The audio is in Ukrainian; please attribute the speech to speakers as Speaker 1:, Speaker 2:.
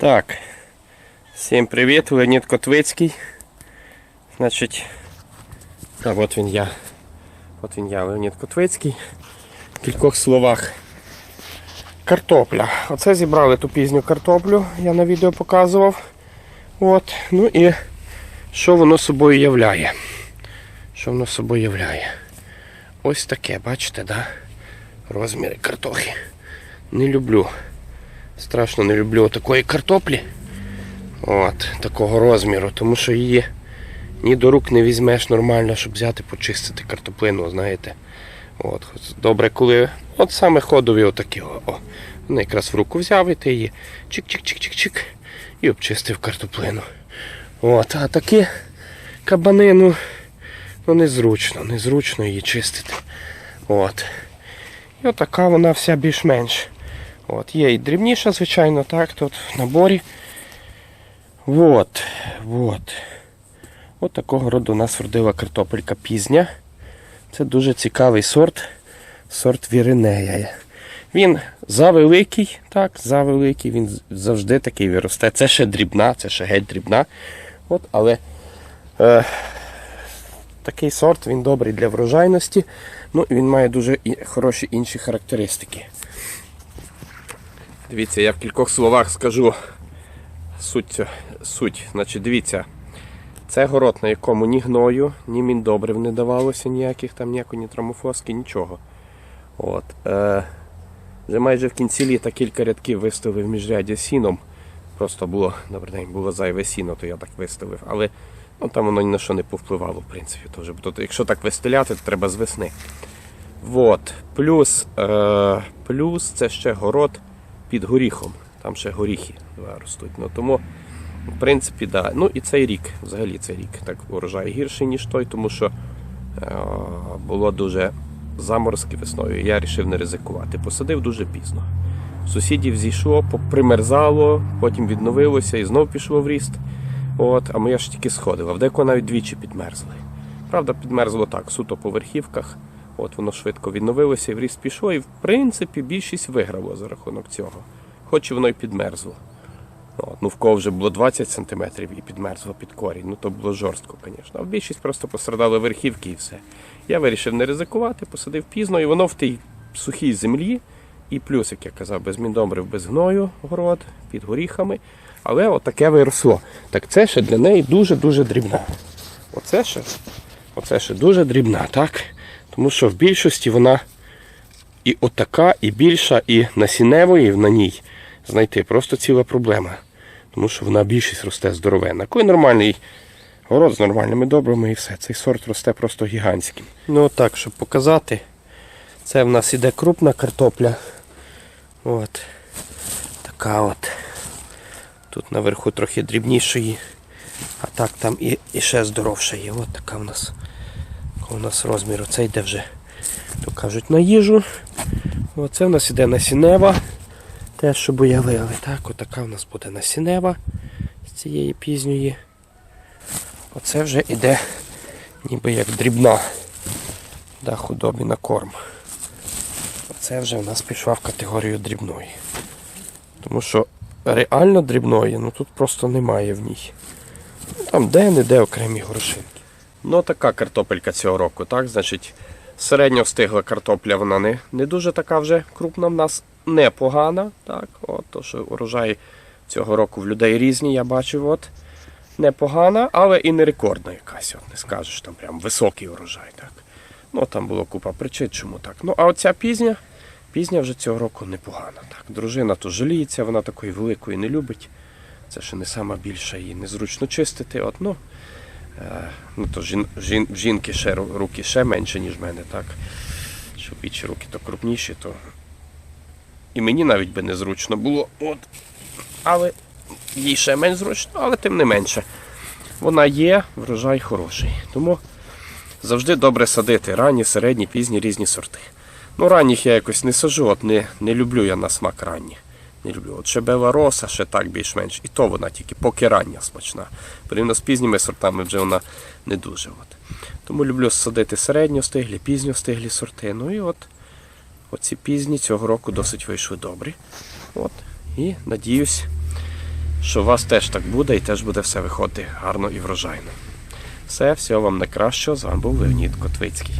Speaker 1: Так, всім привіт, Леонід Котвицький. Значить, а от він я. От він я, Леонід Котвицький. В кількох словах. Картопля. Оце зібрали ту пізню картоплю, я на відео показував. От. Ну і що воно собою являє? Що воно собою являє? Ось таке, бачите, да? Розміри картохи. Не люблю. Страшно не люблю такої картоплі. От, такого розміру, тому що її ні до рук не візьмеш нормально, щоб взяти, почистити картоплину, знаєте. От, добре, коли от саме ходові отакі. О. Вони якраз в руку взяв і ти її чик-чик-чик-чик-чик і обчистив картоплину. От, а такі кабани, ну, ну незручно, незручно її чистити. От. І отака вона вся більш-менш. От, є і дрібніша, звичайно, так, тут в наборі. От, от. От такого роду у нас родила картопелька пізня. Це дуже цікавий сорт, сорт Віринея. Він завеликий, так, завеликий, він завжди такий виросте. Це ще дрібна, це ще геть дрібна. От, але е, такий сорт він добрий для врожайності. Ну, і він має дуже хороші інші характеристики. Дивіться, я в кількох словах скажу суть. суть. Значить, дивіться, це город, на якому ні гною, ні міндобрив не давалося ніяких, там ніякої ні тромофоски, нічого. От. Е, вже майже в кінці літа кілька рядків виставив міжряддя сіном. Просто було, добрий день, було зайве сіно, то я так виставив. Але ну, там воно ні на що не повпливало, в принципі. То вже, тобто, якщо так вистеляти, то треба з весни. Вот. Плюс, е, плюс це ще город під горіхом. Там ще горіхи ростуть. Ну, тому, в принципі, да. Ну і цей рік, взагалі цей рік так урожай гірший, ніж той, тому що е, було дуже заморозки весною. Я вирішив не ризикувати. Посадив дуже пізно. Сусідів зійшло, примерзало, потім відновилося і знов пішло в ріст. От, а моя ж тільки сходила. В навіть двічі підмерзли. Правда, підмерзло так, суто по верхівках. От воно швидко відновилося і в ріст пішло, і в принципі більшість виграло за рахунок цього. Хоч і воно й підмерзло. От, ну в кого вже було 20 см і підмерзло під корінь, ну то було жорстко, звісно. А в більшість просто пострадали верхівки і все. Я вирішив не ризикувати, посадив пізно, і воно в тій сухій землі. І плюс, як я казав, без міндобрив, без гною город, під горіхами. Але отаке виросло. Так це ще для неї дуже-дуже дрібна. Оце ще, оце ще дуже дрібна, так? Тому що в більшості вона і отака, і більша, і насінневої на ній знайти просто ціла проблема. Тому що вона більшість росте здоровенна. Коли нормальний город з нормальними добрами і все. Цей сорт росте просто гігантський. Ну так, щоб показати, це в нас іде крупна картопля. От. Така от. Тут наверху трохи дрібнішої. А так там і, і ще здоровша є. От така в нас. У нас розмір. Оце йде вже, то кажуть, на їжу. Оце в нас іде насінева. Те, що боявили. Так, отака в нас буде насінева з цієї пізньої. Оце вже іде ніби як дрібна да, худобі на корм. Оце вже в нас пішла в категорію дрібної. Тому що реально дрібної, ну тут просто немає в ній. Там де-не-де окремі горошинки. Ну, така картопелька цього року, так? Значить, середньо встигла картопля, вона не, не дуже така вже крупна в нас, непогана. Так? От, то, що урожай цього року в людей різні, я бачив. От. Непогана, але і не рекордна якась. От, не скажеш, там прям високий урожай. Так? Ну, там було купа причин, чому так. Ну, а оця пізня, пізня вже цього року непогана. Так? Дружина то жаліється, вона такої великої не любить. Це ще не сама більша, її незручно чистити. От, ну, Ну, то жін, жін, жінки ще руки ще менше, ніж в мене, так? Чоловічі руки то крупніші, то. І мені навіть би незручно було. От. Але їй ще менш зручно, але тим не менше. Вона є, врожай хороший. Тому завжди добре садити ранні, середні, пізні різні сорти. Ну, ранніх я якось не сажу, от не, не люблю я на смак ранні. Не люблю. От ще Белароса, ще так більш-менш. І то вона тільки поки рання смачна. Порівняно з пізніми сортами вже вона не дуже. От. Тому люблю садити середньостиглі, пізньостиглі сорти. Ну і от оці пізні цього року досить вийшли добрі. От. І надіюсь, що у вас теж так буде і теж буде все виходити гарно і врожайно. Все, всього вам найкращого. З вами був Леонід Котвицький.